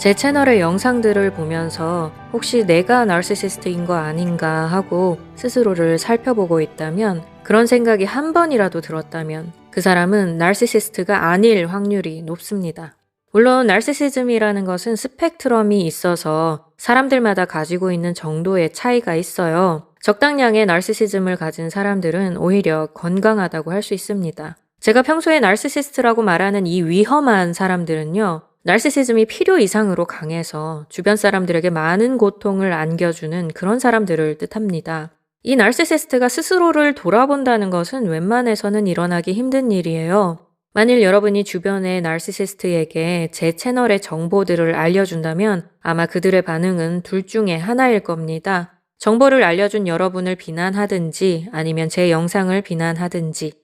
제 채널의 영상들을 보면서 혹시 내가 나르시시스트인 거 아닌가 하고 스스로를 살펴보고 있다면 그런 생각이 한 번이라도 들었다면 그 사람은 나르시시스트가 아닐 확률이 높습니다. 물론 나르시시즘이라는 것은 스펙트럼이 있어서 사람들마다 가지고 있는 정도의 차이가 있어요. 적당량의 나르시시즘을 가진 사람들은 오히려 건강하다고 할 수 있습니다. 제가 평소에 나르시시스트라고 말하는 이 위험한 사람들은요. 나르시시즘이 필요 이상으로 강해서 주변 사람들에게 많은 고통을 안겨주는 그런 사람들을 뜻합니다. 이 나르시시스트가 스스로를 돌아본다는 것은 웬만해서는 일어나기 힘든 일이에요. 만일 여러분이 주변의 나르시시스트에게 제 채널의 정보들을 알려준다면 아마 그들의 반응은 둘 중에 하나일 겁니다. 정보를 알려준 여러분을 비난하든지 아니면 제 영상을 비난하든지.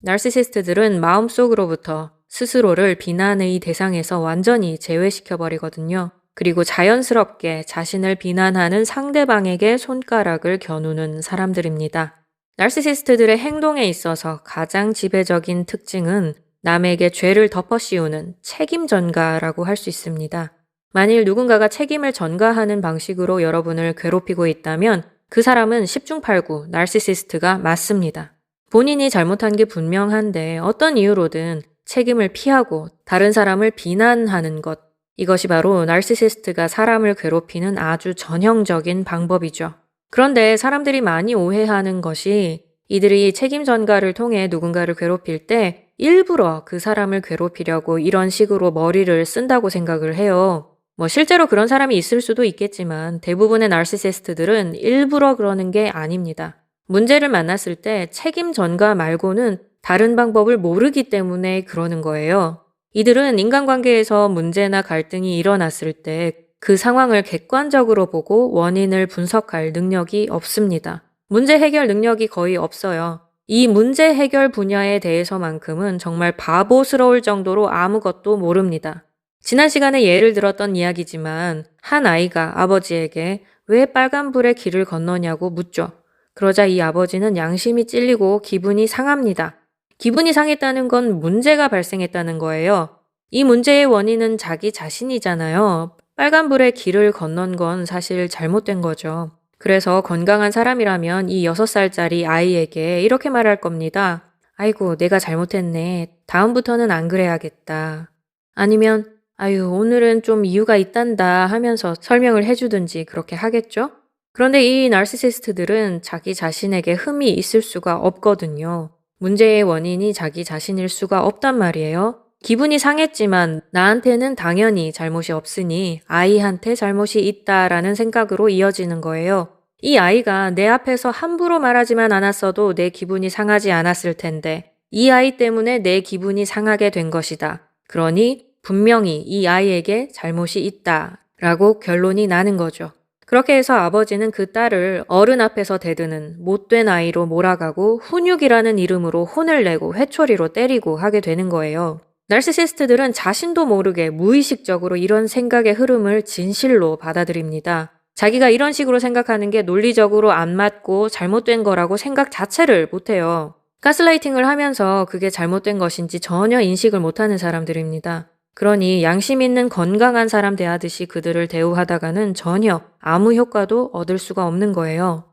나르시시스트들은 마음속으로부터 스스로를 비난의 대상에서 완전히 제외시켜버리거든요. 그리고 자연스럽게 자신을 비난하는 상대방에게 손가락을 겨누는 사람들입니다. 나르시시스트들의 행동에 있어서 가장 지배적인 특징은 남에게 죄를 덮어 씌우는 책임 전가라고 할 수 있습니다. 만일 누군가가 책임을 전가하는 방식으로 여러분을 괴롭히고 있다면 그 사람은 10중 8구 나르시시스트가 맞습니다. 본인이 잘못한 게 분명한데 어떤 이유로든 책임을 피하고 다른 사람을 비난하는 것. 이것이 바로 나르시시스트가 사람을 괴롭히는 아주 전형적인 방법이죠. 그런데 사람들이 많이 오해하는 것이 이들이 책임 전가를 통해 누군가를 괴롭힐 때 일부러 그 사람을 괴롭히려고 이런 식으로 머리를 쓴다고 생각을 해요. 뭐 실제로 그런 사람이 있을 수도 있겠지만 대부분의 나르시시스트들은 일부러 그러는 게 아닙니다. 문제를 만났을 때 책임 전가 말고는 다른 방법을 모르기 때문에 그러는 거예요. 이들은 인간관계에서 문제나 갈등이 일어났을 때 그 상황을 객관적으로 보고 원인을 분석할 능력이 없습니다. 문제 해결 능력이 거의 없어요. 이 문제 해결 분야에 대해서만큼은 정말 바보스러울 정도로 아무것도 모릅니다. 지난 시간에 예를 들었던 이야기지만 한 아이가 아버지에게 왜 빨간불에 길을 건너냐고 묻죠. 그러자 이 아버지는 양심이 찔리고 기분이 상합니다. 기분이 상했다는 건 문제가 발생했다는 거예요. 이 문제의 원인은 자기 자신이잖아요. 빨간불에 길을 건넌 건 사실 잘못된 거죠. 그래서 건강한 사람이라면 이 6살짜리 아이에게 이렇게 말할 겁니다. 아이고, 내가 잘못했네. 다음부터는 안 그래야겠다. 아니면, 아유, 오늘은 좀 이유가 있단다 하면서 설명을 해주든지 그렇게 하겠죠? 그런데 이 나르시시스트들은 자기 자신에게 흠이 있을 수가 없거든요. 문제의 원인이 자기 자신일 수가 없단 말이에요. 기분이 상했지만 나한테는 당연히 잘못이 없으니 아이한테 잘못이 있다라는 생각으로 이어지는 거예요. 이 아이가 내 앞에서 함부로 말하지만 않았어도 내 기분이 상하지 않았을 텐데 이 아이 때문에 내 기분이 상하게 된 것이다. 그러니 분명히 이 아이에게 잘못이 있다. 라고 결론이 나는 거죠. 그렇게 해서 아버지는 그 딸을 어른 앞에서 대드는 못된 아이로 몰아가고 훈육이라는 이름으로 혼을 내고 회초리로 때리고 하게 되는 거예요. 나르시시스트들은 자신도 모르게 무의식적으로 이런 생각의 흐름을 진실로 받아들입니다. 자기가 이런 식으로 생각하는 게 논리적으로 안 맞고 잘못된 거라고 생각 자체를 못해요. 가스라이팅을 하면서 그게 잘못된 것인지 전혀 인식을 못하는 사람들입니다. 그러니 양심 있는 건강한 사람 대하듯이 그들을 대우하다가는 전혀 아무 효과도 얻을 수가 없는 거예요.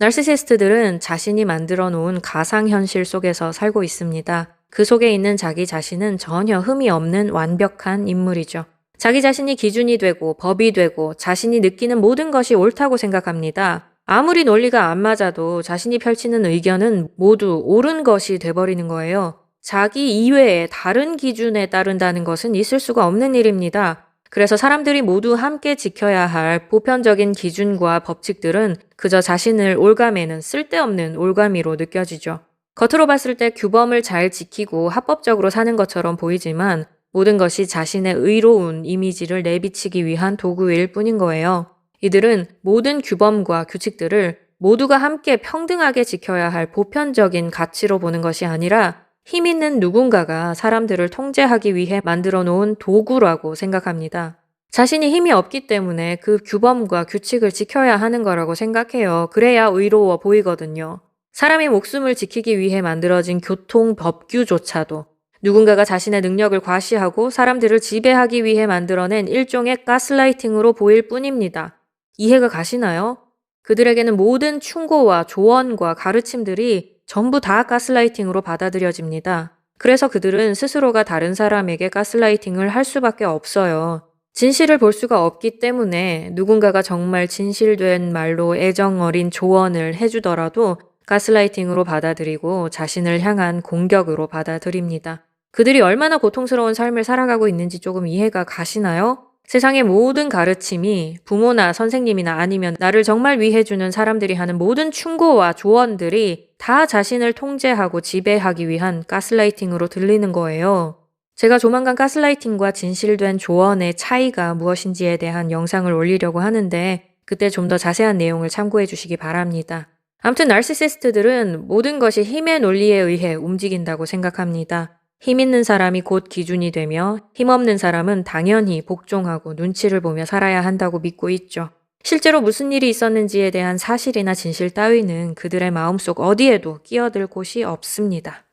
나르시시스트들은 자신이 만들어 놓은 가상현실 속에서 살고 있습니다. 그 속에 있는 자기 자신은 전혀 흠이 없는 완벽한 인물이죠. 자기 자신이 기준이 되고 법이 되고 자신이 느끼는 모든 것이 옳다고 생각합니다. 아무리 논리가 안 맞아도 자신이 펼치는 의견은 모두 옳은 것이 돼버리는 거예요. 자기 이외에 다른 기준에 따른다는 것은 있을 수가 없는 일입니다. 그래서 사람들이 모두 함께 지켜야 할 보편적인 기준과 법칙들은 그저 자신을 올가매는 쓸데없는 올가미로 느껴지죠. 겉으로 봤을 때 규범을 잘 지키고 합법적으로 사는 것처럼 보이지만 모든 것이 자신의 의로운 이미지를 내비치기 위한 도구일 뿐인 거예요. 이들은 모든 규범과 규칙들을 모두가 함께 평등하게 지켜야 할 보편적인 가치로 보는 것이 아니라 힘 있는 누군가가 사람들을 통제하기 위해 만들어 놓은 도구라고 생각합니다. 자신이 힘이 없기 때문에 그 규범과 규칙을 지켜야 하는 거라고 생각해요. 그래야 의로워 보이거든요. 사람의 목숨을 지키기 위해 만들어진 교통 법규조차도 누군가가 자신의 능력을 과시하고 사람들을 지배하기 위해 만들어낸 일종의 가스라이팅으로 보일 뿐입니다. 이해가 가시나요? 그들에게는 모든 충고와 조언과 가르침들이 전부 다 가스라이팅으로 받아들여집니다. 그래서 그들은 스스로가 다른 사람에게 가스라이팅을 할 수밖에 없어요. 진실을 볼 수가 없기 때문에 누군가가 정말 진실된 말로 애정 어린 조언을 해주더라도 가스라이팅으로 받아들이고 자신을 향한 공격으로 받아들입니다. 그들이 얼마나 고통스러운 삶을 살아가고 있는지 조금 이해가 가시나요? 세상의 모든 가르침이 부모나 선생님이나 아니면 나를 정말 위해주는 사람들이 하는 모든 충고와 조언들이 다 자신을 통제하고 지배하기 위한 가스라이팅으로 들리는 거예요. 제가 조만간 가스라이팅과 진실된 조언의 차이가 무엇인지에 대한 영상을 올리려고 하는데 그때 좀 더 자세한 내용을 참고해 주시기 바랍니다. 아무튼 나르시시스트들은 모든 것이 힘의 논리에 의해 움직인다고 생각합니다. 힘 있는 사람이 곧 기준이 되며 힘 없는 사람은 당연히 복종하고 눈치를 보며 살아야 한다고 믿고 있죠. 실제로 무슨 일이 있었는지에 대한 사실이나 진실 따위는 그들의 마음속 어디에도 끼어들 곳이 없습니다.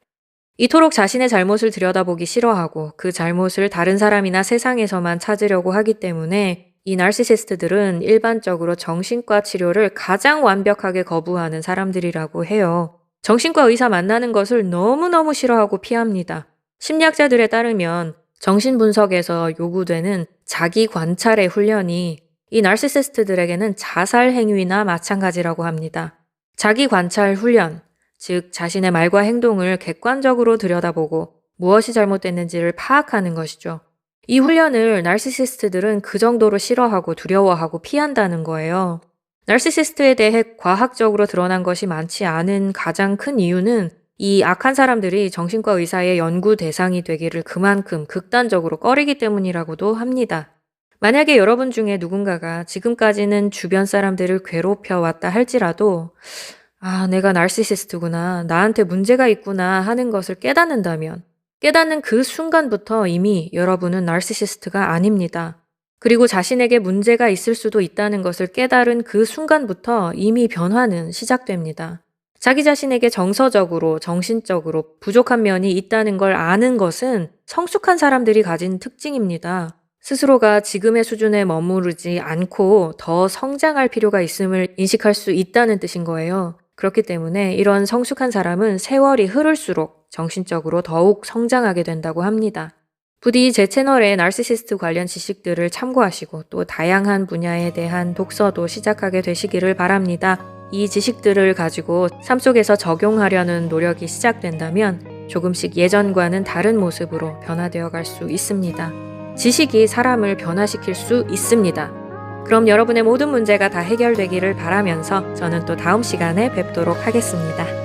이토록 자신의 잘못을 들여다보기 싫어하고 그 잘못을 다른 사람이나 세상에서만 찾으려고 하기 때문에 이 나르시시스트들은 일반적으로 정신과 치료를 가장 완벽하게 거부하는 사람들이라고 해요. 정신과 의사 만나는 것을 너무너무 싫어하고 피합니다. 심리학자들에 따르면 정신분석에서 요구되는 자기 관찰의 훈련이 이 나르시시스트들에게는 자살 행위나 마찬가지라고 합니다. 자기 관찰 훈련, 즉 자신의 말과 행동을 객관적으로 들여다보고 무엇이 잘못됐는지를 파악하는 것이죠. 이 훈련을 나르시시스트들은 그 정도로 싫어하고 두려워하고 피한다는 거예요. 나르시시스트에 대해 과학적으로 드러난 것이 많지 않은 가장 큰 이유는 이 악한 사람들이 정신과 의사의 연구 대상이 되기를 그만큼 극단적으로 꺼리기 때문이라고도 합니다. 만약에 여러분 중에 누군가가 지금까지는 주변 사람들을 괴롭혀 왔다 할지라도 아, 내가 나르시시스트구나. 나한테 문제가 있구나 하는 것을 깨닫는다면 깨닫는 그 순간부터 이미 여러분은 나르시시스트가 아닙니다. 그리고 자신에게 문제가 있을 수도 있다는 것을 깨달은 그 순간부터 이미 변화는 시작됩니다. 자기 자신에게 정서적으로, 정신적으로 부족한 면이 있다는 걸 아는 것은 성숙한 사람들이 가진 특징입니다. 스스로가 지금의 수준에 머무르지 않고 더 성장할 필요가 있음을 인식할 수 있다는 뜻인 거예요. 그렇기 때문에 이런 성숙한 사람은 세월이 흐를수록 정신적으로 더욱 성장하게 된다고 합니다. 부디 제 채널에 나르시시스트 관련 지식들을 참고하시고 또 다양한 분야에 대한 독서도 시작하게 되시기를 바랍니다. 이 지식들을 가지고 삶 속에서 적용하려는 노력이 시작된다면 조금씩 예전과는 다른 모습으로 변화되어 갈 수 있습니다. 지식이 사람을 변화시킬 수 있습니다. 그럼 여러분의 모든 문제가 다 해결되기를 바라면서 저는 또 다음 시간에 뵙도록 하겠습니다.